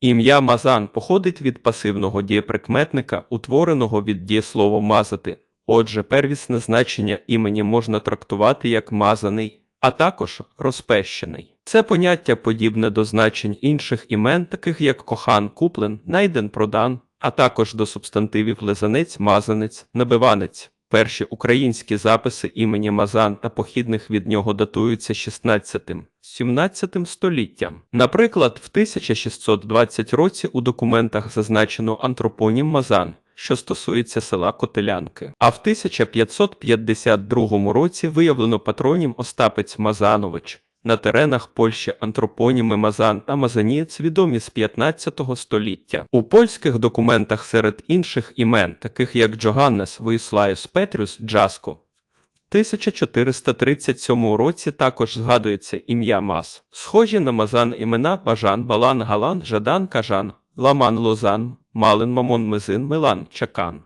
Ім'я Мазан походить від пасивного дієприкметника, утвореного від дієслова мазати. Отже, первісне значення імені можна трактувати як мазаний, а також розпещений. Це поняття подібне до значень інших імен, таких як кохан, куплен, найден, продан, а також до субстантивів лизанець, мазанець, набиванець. Перші українські записи імені Мазан та похідних від нього датуються 16-17 століттям. Наприклад, в 1620 році у документах зазначено антропонім Мазан, що стосується села Котелянки. А в 1552 році виявлено патронім Остапець Мазанович. На теренах Польщі антропоніми Мазан та Мазанієць відомі з 15 століття. У польських документах серед інших імен, таких як Джоганнес, Воїслаєс Петрюс, Джаско, в 1437 році також згадується ім'я Мас. Схожі на Мазан імена Бажан, Балан, Галан, Жадан, Кажан, Ламан, Лозан, Малин, Мамон, Мизин, Милан, Чакан.